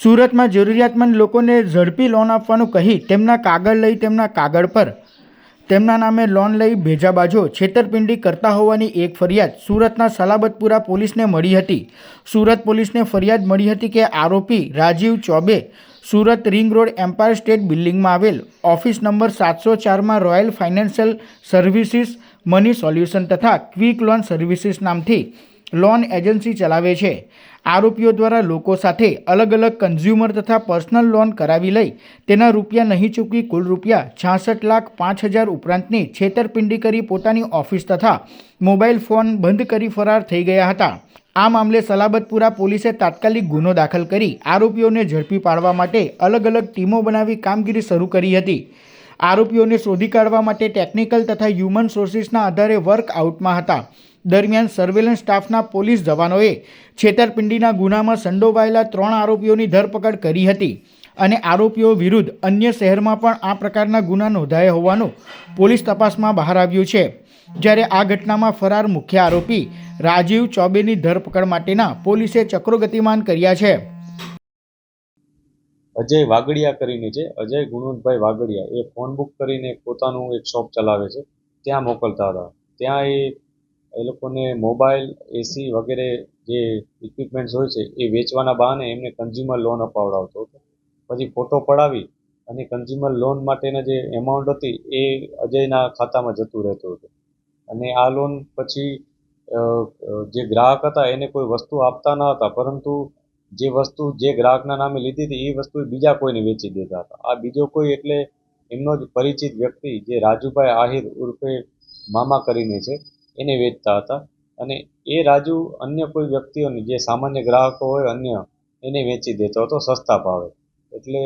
સુરતમાં જરૂરિયાતમંદ લોકોને ઝડપી લોન આપવાનું કહી તેમના કાગળ લઈ તેમના કાગળ પર. તેમના નામે લોન લઈ ભેજાબાજો છેતરપિંડી કરતા હોવાની એક ફરિયાદ સુરતના સલાબતપુરા પોલીસને મળી હતી. સુરત પોલીસને ફરિયાદ મળી હતી કે આરોપી Rajiv Chobe Surat ring road empire state બિલ્ડિંગમાં આવેલ ઓફિસ નંબર સાતસો ચારમાં royal financial services money solution તથા ક્વિક લોન સર્વિસીસ નામથી લોન એજન્સી ચલાવે છે. આરોપીઓ દ્વારા લોકો સાથે અલગ અલગ કન્ઝ્યુમર તથા પર્સનલ લોન કરાવી લઈ તેના રૂપિયા નહીં ચૂકવી કુલ રૂપિયા છાસઠ લાખ પાંચ હજાર ઉપરાંતની છેતરપિંડી કરી પોતાની ઓફિસ તથા મોબાઈલ ફોન બંધ કરી ફરાર થઈ ગયા હતા. આ મામલે સલાબતપુરા પોલીસે તાત્કાલિક ગુનો દાખલ કરી આરોપીઓને ઝડપી પાડવા માટે અલગ અલગ ટીમો બનાવી કામગીરી શરૂ કરી હતી. આરોપીઓને શોધી કાઢવા માટે ટેકનિકલ તથા હ્યુમન સોર્સિસના આધારે વર્કઆઉટમાં હતા. દરમિયાન સર્વેલન્સ સ્ટાફના પોલીસ જવાનોએ છેતરપિંડીના ગુનામાં સંડોવાયેલા ત્રણ આરોપીઓની ધરપકડ કરી હતી અને આરોપીઓ વિરુદ્ધ અન્ય શહેરમાં પણ આ પ્રકારના ગુના નોંધાયા હોવાનું પોલીસ તપાસમાં બહાર આવ્યું છે. જ્યારે આ ઘટનામાં ફરાર મુખ્ય આરોપી રાજીવ ચોબેની ધરપકડ માટેના પોલીસે ચક્રો ગતિમાન કર્યા છે. અજય વાગડિયા કરીને છે, અજય ગુણવંતભાઈ વાગડિયા, એ ફોન બુક કરીને પોતાનું એક શોપ ચલાવે છે, ત્યાં મોકલતા હતા. ત્યાં એ એ લોકોને મોબાઈલ એસી વગેરે જે ઇક્વિપમેન્ટ્સ હોય છે, એ વેચવાના બહાને એમને કન્ઝ્યુમર લોન અપાવડાવતો હતો. પછી ફોટો પડાવી અને કન્ઝ્યુમર લોન માટેના જે એમાઉન્ટ હતી, એ અજયના ખાતામાં જતું રહેતું હતું. અને આ લોન પછી જે ગ્રાહક હતા, એને કોઈ વસ્તુ આપતા ન હતા, પરંતુ જે વસ્તુ જે ગ્રાહકના નામે લીધી હતી, એ વસ્તુ બીજા કોઈને વેચી દેતા હતા. આ બીજો કોઈ એટલે એમનો જ પરિચિત વ્યક્તિ જે રાજુભાઈ આહિર ઉર્ફે મામા કરીને છે, એને વેચતા હતા. અને એ રાજુ અન્ય કોઈ વ્યક્તિઓને, જે સામાન્ય ગ્રાહકો હોય, અન્ય એને વેચી દેતો હતો, સસ્તા ભાવે. એટલે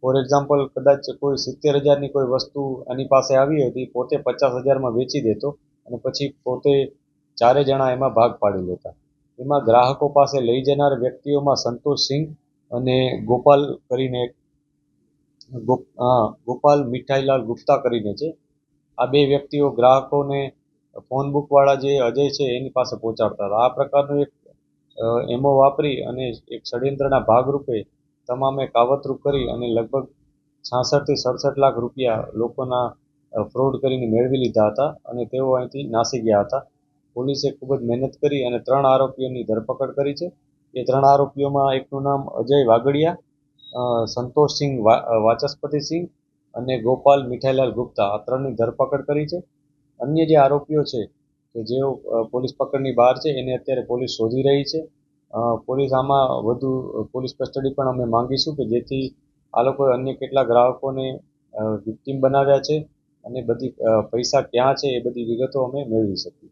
ફોર એક્ઝામ્પલ, કદાચ કોઈ સિત્તેર હજારની કોઈ વસ્તુ એની પાસે આવી હતી પોતે પચાસ હજારમાં વેચી દેતો અને પછી પોતે ચારે જણા એમાં ભાગ પાડી લેતા. એમાં ગ્રાહકો પાસે લઈ જનાર વ્યક્તિઓમાં સંતોષ સિંઘ અને ગોપાલ કરીને ગોપાલ મીઠાઈલાલ ગુપ્તા કરીને છે. આ બે વ્યક્તિઓ ગ્રાહકોને ફોન બુકવાળા જે અજય છે એની પાસે પહોંચાડતા હતા. આ પ્રકારનું એક એમો વાપરી અને એક ષડયંત્રના ભાગરૂપે તમામે કાવતરૂપ કરી અને લગભગ છાસઠથી સડસઠ લાખ રૂપિયા લોકોના ફ્રોડ કરીને મેળવી લીધા હતા અને તેઓ અહીંથી નાસી ગયા હતા. પોલીસે ખૂબ જ મહેનત કરી અને ત્રણ આરોપીઓની ધરપકડ કરી છે. એ ત્રણ આરોપીઓમાં એકનું નામ અજય વાગડિયા સંતોષસિંહ વાચસ્પતિસિંહ અને ગોપાલ મીઠાઈલાલ ગુપ્તા. આ ત્રણની ધરપકડ કરી છે. અન્ય જે આરોપીઓ છે, કે જેઓ પોલીસ પકડની બહાર છે, એને અત્યારે પોલીસ શોધી રહી છે. પોલીસ આમાં વધુ પોલીસ કસ્ટડી પણ અમે માંગીશું કે જેથી આ લોકોએ અન્ય કેટલા ગ્રાહકોને વિક્ટીમ બનાવ્યા છે અને બધી પૈસા ક્યાં છે એ બધી વિગતો અમે મેળવી શકીએ.